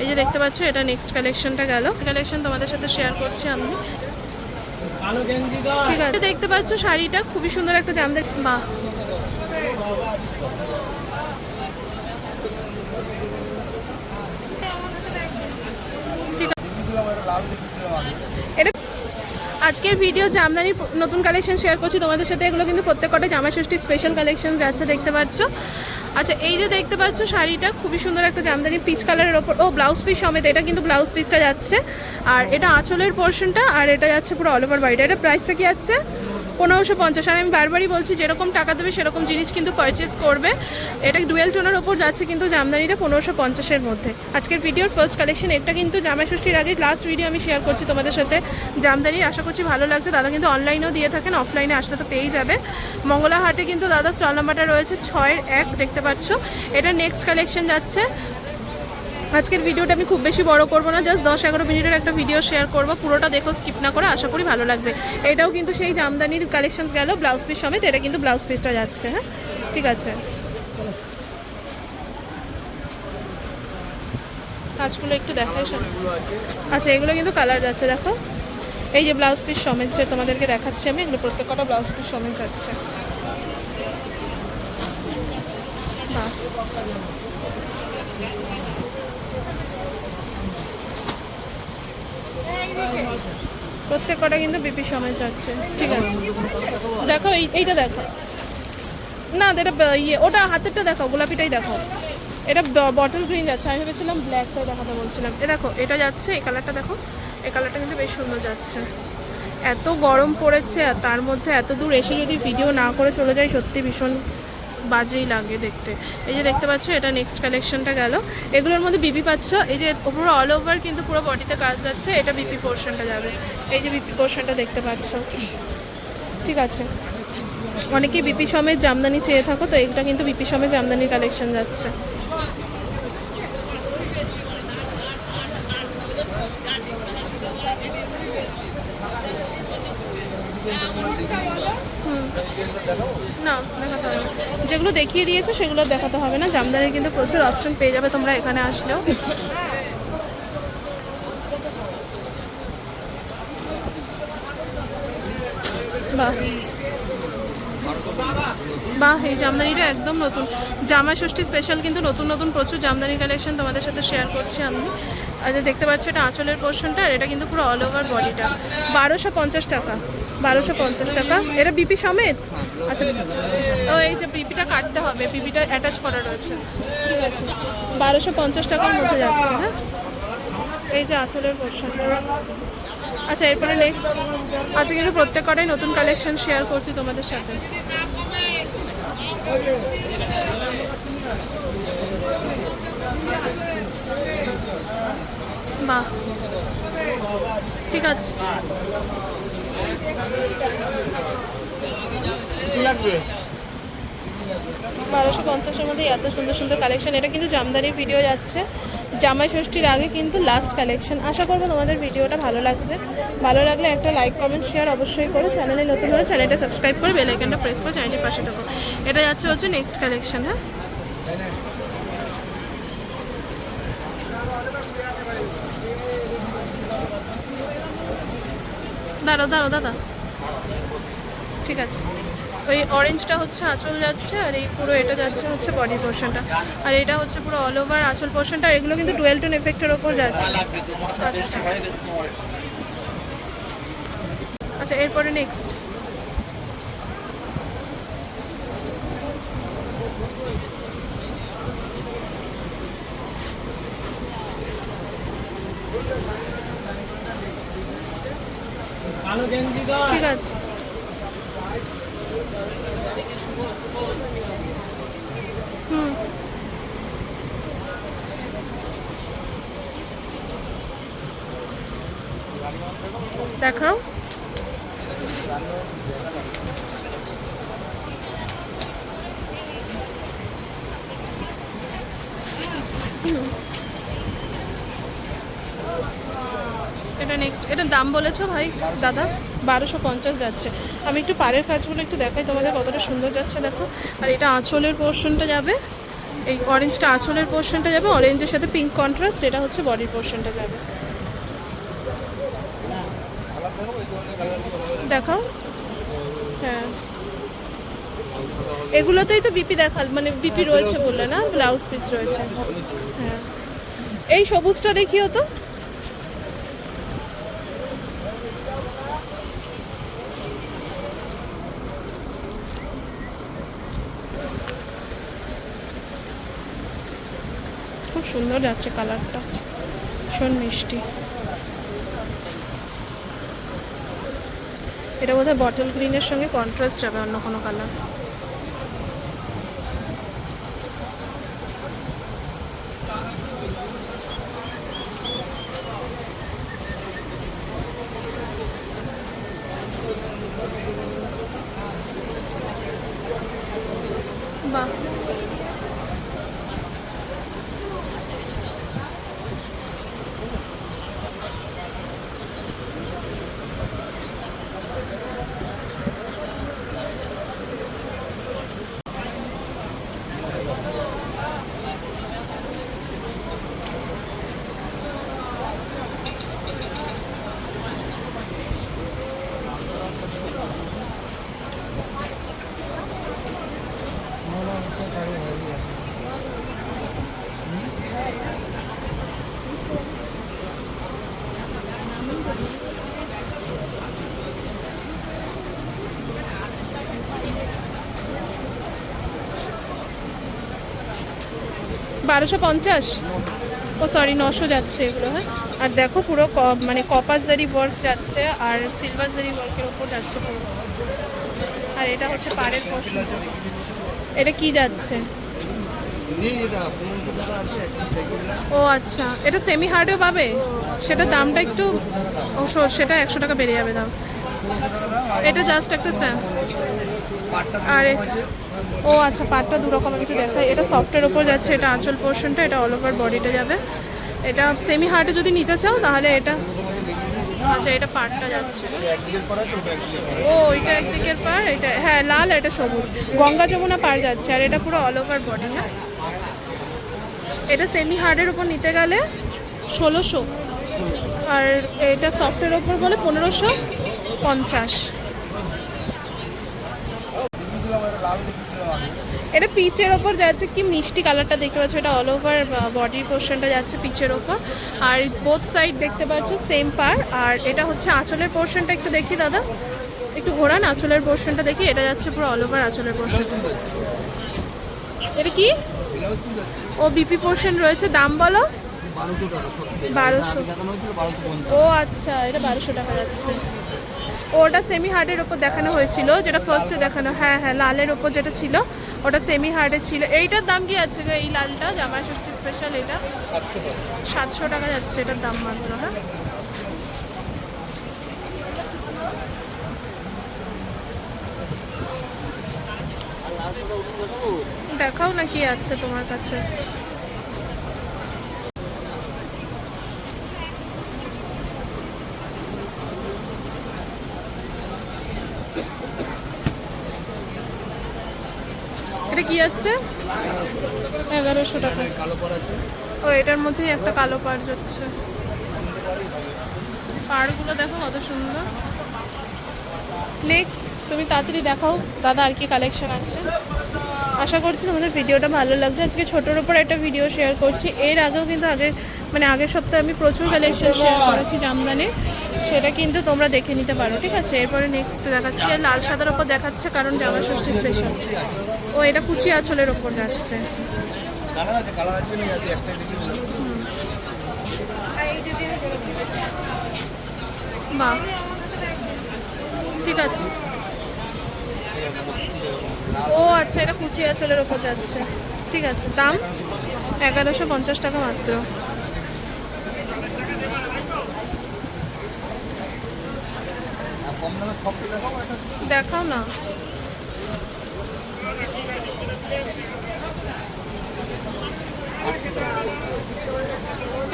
এই যে দেখতে পাচ্ছ, এটা নেক্সট কালেকশনটা গেল। কালেকশন তোমাদের সাথে শেয়ার করছি আমি। ঠিক আছে। দেখতে পাচ্ছ, শাড়িটা খুবই সুন্দর একটা ঠিক আছে। এটা আজকের ভিডিও জামদানির নতুন কালেকশন শেয়ার করছি। তোমাদের সাথে এগুলো কিন্তু প্রত্যেকটা জামা ষষ্ঠী স্পেশাল কালেকশন যাচ্ছে দেখতে পাচ্ছ। আচ্ছা এই যে দেখতে পাচ্ছ শাড়িটা, খুবই সুন্দর একটা জামদানি পিচ কালারের ওপর। ও ব্লাউজ পিস সমেত, এটা কিন্তু ব্লাউজ পিসটা যাচ্ছে। আর এটা আঁচলের পোর্শনটা আর এটা যাচ্ছে পুরো অল ওভার বাড়িটা এটা প্রাইসটা কি যাচ্ছে পনেরোশো পঞ্চাশ। আর আমি বারবারই বলছি, যেরকম টাকা দেবে সেরকম জিনিস কিন্তু পারচেস করবে। এটা ডুয়েল টোনের ওপর যাচ্ছে কিন্তু জামদানিটা পনেরোশো পঞ্চাশের মধ্যে। আজকের ভিডিওর ফার্স্ট কালেকশন এটা কিন্তু জামাই ষষ্ঠীর আগে লাস্ট ভিডিও আমি শেয়ার করছি তোমাদের সাথে। জামদানি আশা করছি ভালো লাগছে। দাদা কিন্তু অনলাইনেও দিয়ে থাকেন অফলাইনে আসলে তো পেয়েই যাবে। মঙ্গলা হাটে কিন্তু দাদা স্টল নাম্বারটা রয়েছে ছয়ের এক, দেখতে পাচ্ছ। এটা নেক্সট কালেকশন যাচ্ছে। আজকের ভিডিওটা আমি খুব বেশি বড় করব না জাস্ট দশ এগারো মিনিটের একটা ভিডিও শেয়ার করব। পুরোটা দেখো স্কিপ না করে আশা করি ভালো লাগবে। এটাও কিন্তু সেই জামদানির কালেকশন গেল ব্লাউজ পিস সমেত, এটা কিন্তু ব্লাউজ পিসটা যাচ্ছে হ্যাঁ? ঠিক আছে। কাজগুলো একটু দেখাই। আচ্ছা এগুলো কিন্তু কালার যাচ্ছে, দেখো। এই যে ব্লাউজ পিস সমেত যে তোমাদেরকে দেখাচ্ছি আমি, এগুলো প্রত্যেকটা ব্লাউজ পিস সমেত যাচ্ছে। প্রত্যেক কটা কিন্তু বিপি সময় যাচ্ছে ঠিক আছে। দেখো, এই, এইটা দেখো। না, এটা ইয়ে ওটা হাতেরটা দেখো, গোলাপিটাই দেখো। এটা বটল গ্রিন যাচ্ছে। আমি ভেবেছিলাম ব্ল্যাকটাই দেখাতে বলছিলাম। এ দেখো, এটা যাচ্ছে, এই কালারটা দেখো। এই কালারটা কিন্তু বেশ সুন্দর যাচ্ছে। এত গরম পড়েছে, আর তার মধ্যে এত দূর এসে যদি ভিডিও না করে চলে যায়, সত্যি ভীষণ বাজেই লাগে দেখতে। এই যে দেখতে পাচ্ছ, এটা নেক্সট কালেকশনটা গেল। এগুলোর মধ্যে বিপি পাচ্ছ। এই যে পুরো অল ওভার কিন্তু পুরো বডিতে কাজ যাচ্ছে, এটা বিপি পোর্শনটা যাবে। এই যে বিপি পোর্শনটা দেখতে পাচ্ছ। ঠিক আছে। অনেকেই বিপি সমেত জামদানি চেয়ে থাকো, তো এটা কিন্তু বিপি সমেত জামদানির কালেকশন যাচ্ছে। না, দেখাতে হবে যেগুলো দেখিয়ে দিয়েছে, সেগুলো দেখাতে হবে না। জামদানির কিন্তু প্রচুর অপশন পেয়ে যাবে, তোমরা এখানে আসলেও। বাহ। বাহ, এই জামদানিটা একদম নতুন। জামা ষষ্ঠী স্পেশাল কিন্তু নতুন নতুন প্রচুর জামদানি কালেকশন তোমাদের সাথে শেয়ার করছি আমি। আর যে দেখতে পাচ্ছ এটা আঁচলের পোর্শনটা আর এটা কিন্তু পুরো অল ওভার বডিটা বারোশো পঞ্চাশ টাকা, বারোশো পঞ্চাশ টাকা। এটা বিপি সমেত? আচ্ছা ও, এই যে বিপিটা কাটতে হবে বিপিটা অ্যাটাচ করা রয়েছে। ঠিক আছে, বারোশো পঞ্চাশ টাকার মধ্যে যাচ্ছে হ্যাঁ? এই যে আঁচলের পোর্শনটা আচ্ছা এরপরে নেক্সট আজকে কিন্তু প্রত্যেক কটাই নতুন কালেকশন শেয়ার করছি তোমাদের সাথে। বাহ। ঠিক আছে। বারোশো পঞ্চাশের মধ্যে এত সুন্দর সুন্দর কালেকশন এটা কিন্তু জামদানির ভিডিও যাচ্ছে। জামাই ষষ্ঠীর আগে কিন্তু লাস্ট কালেকশন আশা করব তোমাদের ভিডিওটা ভালো লাগছে। ভালো লাগলে একটা লাইক কমেন্ট শেয়ার অবশ্যই করে। চ্যানেলে নতুন হলে চ্যানেলটা সাবস্ক্রাইব করে বেল আইকনটা প্রেস করো চ্যানেলটির পাশে থাকো। এটা যাচ্ছে হচ্ছে নেক্সট কালেকশন হ্যাঁ? দাঁড়ো দাঁড়ো দাদা। ঠিক আছে। ওই অরেঞ্জটা হচ্ছে আঁচল যাচ্ছে, আর এই পুরো এটা যাচ্ছে হচ্ছে বডি পোর্শনটা আর এটা হচ্ছে পুরো অল ওভার আঁচল পোর্শনটা আর এগুলো কিন্তু ডুয়েল টোন এফেক্টের ওপর যাচ্ছে। আচ্ছা। এরপরে নেক্সট ঠিক আছে। হুম। দেখাও। এটা নেক্সট এটা দাম বলেছ ভাই, দাদা? বারোশো পঞ্চাশ যাচ্ছে। আমি একটু পাড়ের কাজগুলো একটু দেখাই তোমাদের কতটা সুন্দর যাচ্ছে, দেখো। আর এটা আঁচলের পোর্শনটা যাবে। এই অরেঞ্জটা আঁচলের পোর্শনটা যাবে অরেঞ্জের সাথে পিঙ্ক কন্ট্রাস্ট এটা হচ্ছে বডির পোর্শনটা যাবে। দেখাও। হ্যাঁ। এগুলোতেই তো বিপি দেখাল মানে বিপি রয়েছে বললে না? ব্লাউজ পিস রয়েছে। হ্যাঁ। এই সবুজটা দেখিও তো। সুন্দর যাচ্ছে কালারটা। ভীষণ মিষ্টি। এটা বোধহয় বটল গ্রিনের সঙ্গে কন্ট্রাস্ট যাবে অন্য কোনো কালার বাহ বারোশো পঞ্চাশ। ও সরি নশো যাচ্ছে এগুলো হ্যাঁ? আর দেখো পুরো মানে কপার জারি ওয়ার্ক যাচ্ছে আর সিলভার জারি ওয়ার্কের ওপর যাচ্ছে পুরো। আর এটা হচ্ছে পাড়ের পোর্শন এটা কি যাচ্ছে? ও আচ্ছা এটা সেমি হার্ডেও পাবে? সেটা দামটা একটু, ও সেটা একশো টাকা বেড়ে যাবে দাম। এটা জাস্ট একটা স্যাম আর ও আচ্ছা পাটটা দু রকম একটু দেখাই। এটা সফটের ওপর যাচ্ছে, এটা আঁচল পোর্শনটা এটা অল ওভার বডিটা যাবে। এটা সেমি হার্ডে যদি নিতে চাও, তাহলে এটা আচ্ছা এটা পাটটা যাচ্ছে। ও, এটা একদিকের পার এটা হ্যাঁ লাল এটা সবুজ। গঙ্গা যমুনা পার যাচ্ছে, আর এটা পুরো অল ওভার বডি হ্যাঁ এটা সেমি হার্ডের ওপর নিতে গেলে ষোলোশো। আর এটা সফটের ওপর বলে পনেরোশো। পঞ্চাশ। এটা পিচের ওপর যাচ্ছে কি মিষ্টি কালারটা দেখতে পাচ্ছ এটা অল ওভার বডির পোর্শনটা যাচ্ছে পিচের ওপর। আর বোথ সাইড দেখতে পাচ্ছ সেম পার। আর এটা হচ্ছে আঁচলের পোর্শনটা একটু দেখি দাদা। একটু ঘোরান আঁচলের পোর্শনটা দেখি। এটা যাচ্ছে পুরো অল ওভার আঁচলের পোর্শন এটা কি? ও বিপি পোর্শন রয়েছে। দাম বলো? বারোশো ও আচ্ছা। এটা বারোশো টাকা যাচ্ছে। ওটা সেমি হার্ডের ওপর দেখানো হয়েছিল, যেটা ফার্স্টে দেখানো হ্যাঁ হ্যাঁ লালের ওপর যেটা ছিল, ওটা সেমি হার্ডে ছিল। এইটার দাম কি আছে এই লালটা? জামাই ষষ্ঠী স্পেশাল এটা? সাতশো টাকা যাচ্ছে এটার দাম মাত্র হ্যাঁ? দেখাও না কি আছে তোমার কাছে। এটা কি আছে? এগারোশো টাকা। ও এটার মধ্যেই একটা কালো পাড় যাচ্ছে। পাড়গুলো দেখো কত সুন্দর। নেক্সট তুমি তাড়াতাড়ি দেখাও। দাদা আর কি কালেকশন আছে? আশা করছি তোমাদের ভিডিওটা ভালো লাগছে। আজকে ছোটোর উপর একটা ভিডিও শেয়ার করছি। এর আগেও কিন্তু আগে মানে আগের সপ্তাহে আমি প্রচুর কালেকশন শেয়ার করেছি জামদানির। সেটা কিন্তু তোমরা দেখে নিতে পারো, ঠিক আছে? এরপরে নেক্সট দেখাচ্ছি লাল সাদার ওপর দেখাচ্ছে কারণ জামা ষষ্ঠী স্পেশাল ও, এটা কুচি আঁচলের ওপর যাচ্ছে। বাহ ঠিক আছে। ও আচ্ছা এটা কুচি আঁচলের ওপর যাচ্ছে। ঠিক আছে, দাম এগারোশো পঞ্চাশ টাকা মাত্র কম দামে সব দেখাবো একটা দেখাও না।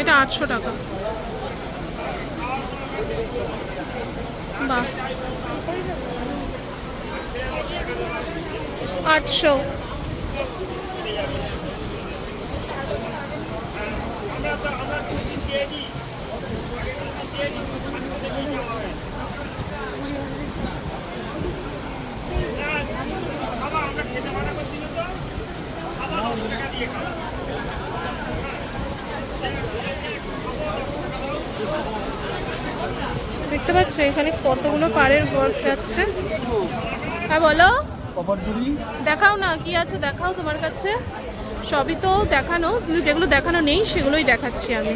এটা আটশো টাকা। বাহ। আটশো। দেখতে পাচ্ছ, এখানে কতগুলো পাড়ের ওয়ার্ক যাচ্ছে? হ্যাঁ বলো। দেখাও না, কি আছে দেখাও তোমার কাছে? সবই তো দেখানো, কিন্তু যেগুলো দেখানো নেই, সেগুলোই দেখাচ্ছি আমি।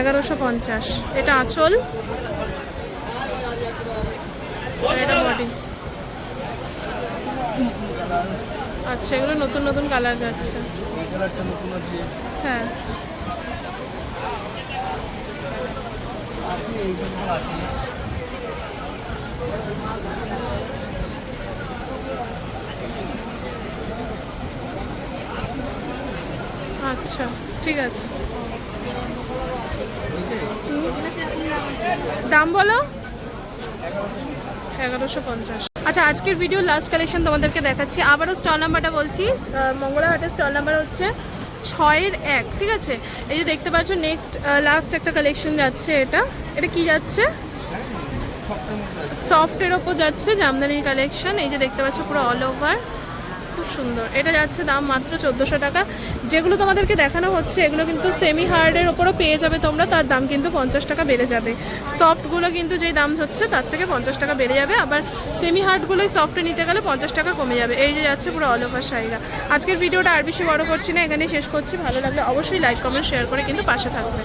এগারোশো পঞ্চাশ, এটা আঁচল। এটা বডি আচ্ছা এগুলো নতুন নতুন কালার যাচ্ছে। হ্যাঁ। আচ্ছা ঠিক আছে। দাম বলো? এগারোশো পঞ্চাশ। আচ্ছা আজকের ভিডিও লাস্ট কালেকশন তোমাদেরকে দেখাচ্ছি। আবারও স্টল নাম্বারটা বলছি। মঙ্গলাহাটের স্টল নাম্বার হচ্ছে ছয়ের এক, ঠিক আছে? এই যে দেখতে পাচ্ছ নেক্সট লাস্ট একটা কালেকশন যাচ্ছে এটা। এটা কি যাচ্ছে? সফটের ওপর যাচ্ছে, জামদানির কালেকশন এই যে দেখতে পাচ্ছ, পুরো অল ওভার সুন্দর। এটা যাচ্ছে দাম মাত্র চোদ্দোশো টাকা। যেগুলো তোমাদেরকে দেখানো হচ্ছে, এগুলো কিন্তু সেমি হার্ডের ওপরও পেয়ে যাবে তোমরা, তার দাম কিন্তু পঞ্চাশ টাকা বেড়ে যাবে। সফটগুলো কিন্তু যেই দাম হচ্ছে, তার থেকে পঞ্চাশ টাকা বেড়ে যাবে। আবার সেমি হার্ডগুলোই সফটে নিতে গেলে পঞ্চাশ টাকা কমে যাবে। এই যে যাচ্ছে পুরো অল ওভার শাড়িরা। আজকের ভিডিওটা আর বেশি বড় করছি না, এখানেই শেষ করছি। ভালো লাগলে অবশ্যই লাইক কমেন্ট শেয়ার করে কিন্তু পাশে থাকবে।